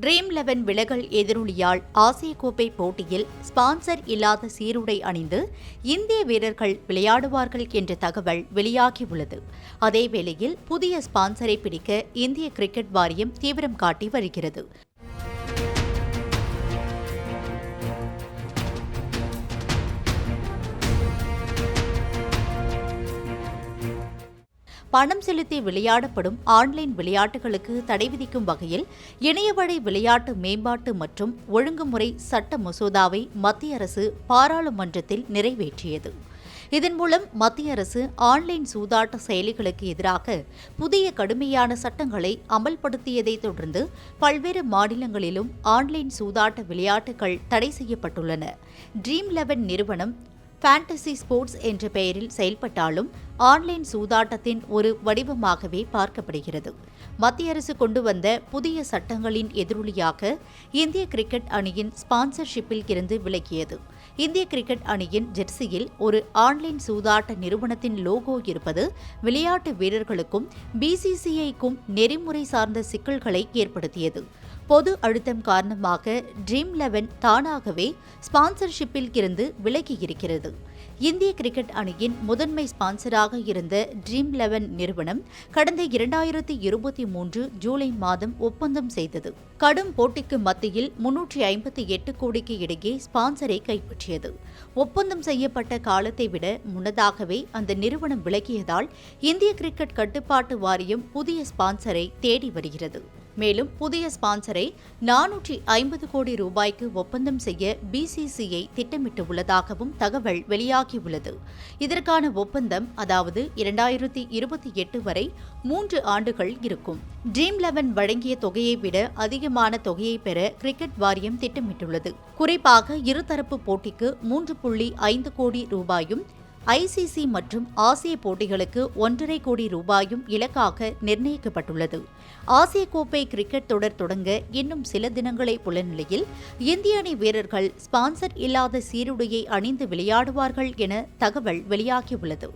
Dream eleven விலகல் எதிரொலியால் ஆசிய கோப்பை போட்டியில் ஸ்பான்சர் இல்லாத சீருடை அணிந்து இந்திய வீரர்கள் விளையாடுவார்கள் என்ற தகவல் வெளியாகியுள்ளது. அதேவேளையில் புதிய ஸ்பான்சரை பிடிக்க இந்திய கிரிக்கெட் வாரியம் தீவிரம் காட்டி வருகிறது. பணம் செலுத்தி விளையாடப்படும் ஆன்லைன் விளையாட்டுகளுக்கு தடை விதிக்கும் வகையில் இணையவழி விளையாட்டு மேம்பாட்டு மற்றும் ஒழுங்குமுறை சட்ட மசோதாவை மத்திய அரசு பாராளுமன்றத்தில் நிறைவேற்றியது. இதன் மூலம் மத்திய அரசு ஆன்லைன் சூதாட்ட செயலிகளுக்கு எதிராக புதிய கடுமையான சட்டங்களை அமல்படுத்தியதைத் தொடர்ந்து பல்வேறு மாநிலங்களிலும் ஆன்லைன் சூதாட்ட விளையாட்டுகள் தடை செய்யப்பட்டுள்ளன. ட்ரீம் லெவன் நிறுவனம் ஃபேண்டசி ஸ்போர்ட்ஸ் என்ற பெயரில் செயல்பட்டாலும் ஆன்லைன் சூதாட்டத்தின் ஒரு வடிவமாகவே பார்க்கப்படுகிறது. மத்திய அரசு கொண்டு வந்த புதிய சட்டங்களின் எதிரொலியாக இந்திய கிரிக்கெட் அணியின் ஸ்பான்சர்ஷிப்பில் இருந்து விலகியது. இந்திய கிரிக்கெட் அணியின் ஜெர்சியில் ஒரு ஆன்லைன் சூதாட்ட நிறுவனத்தின் லோகோ இருப்பது விளையாட்டு வீரர்களுக்கும் பிசிசிஐக்கும் நெறிமுறை சார்ந்த சிக்கல்களை ஏற்படுத்தியது. பொது அழுத்தம் காரணமாக ட்ரீம் லெவன் தானாகவே ஸ்பான்சர்ஷிப்பில் இருந்து விலகியிருக்கிறது இந்திய கிரிக்கெட் அணியின் முதன்மை ஸ்பான்சராக இருந்த ட்ரீம் லெவன் நிறுவனம் கடந்த இரண்டாயிரத்தி இருபத்தி மூன்று ஜூலை மாதம் ஒப்பந்தம் செய்தது. கடும் போட்டிக்கு மத்தியில் முன்னூற்றி ஐம்பத்தி எட்டு கோடிக்கு இடையே ஸ்பான்சரை கைப்பற்றியது. ஒப்பந்தம் செய்யப்பட்ட காலத்தை விட முன்னதாகவே அந்த நிறுவனம் விலகியதால் இந்திய கிரிக்கெட் கட்டுப்பாட்டு வாரியம் புதிய ஸ்பான்சரை தேடி வருகிறது. மேலும் புதிய ஸ்பான்சரை நானூற்றி ஐம்பது கோடி ரூபாய்க்கு ஒப்பந்தம் செய்ய பிசிசிஐ திட்டமிட்டுள்ளதாகவும் தகவல் வெளியாகியுள்ளது. இதற்கான ஒப்பந்தம் அதாவது இரண்டாயிரத்தி இருபத்தி எட்டு வரை மூன்று ஆண்டுகள் இருக்கும். ட்ரீம் லெவன் வழங்கிய தொகையை விட அதிகமான தொகையை பெற கிரிக்கெட் வாரியம் திட்டமிட்டுள்ளது. குறிப்பாக இருதரப்பு போட்டிக்கு மூன்று புள்ளி ஐந்து கோடி ரூபாயும் ஐசிசி மற்றும் ஆசிய போட்டிகளுக்கு ஒன்றரை கோடி ரூபாயும் இலக்காக நிர்ணயிக்கப்பட்டுள்ளது. ஆசிய கோப்பை கிரிக்கெட் தொடர் தொடங்க இன்னும் சில தினங்களே உள்ள நிலையில் இந்திய அணி வீரர்கள் ஸ்பான்சர் இல்லாத சீருடையை அணிந்து விளையாடுவார்கள் என தகவல் வெளியாகியுள்ளது.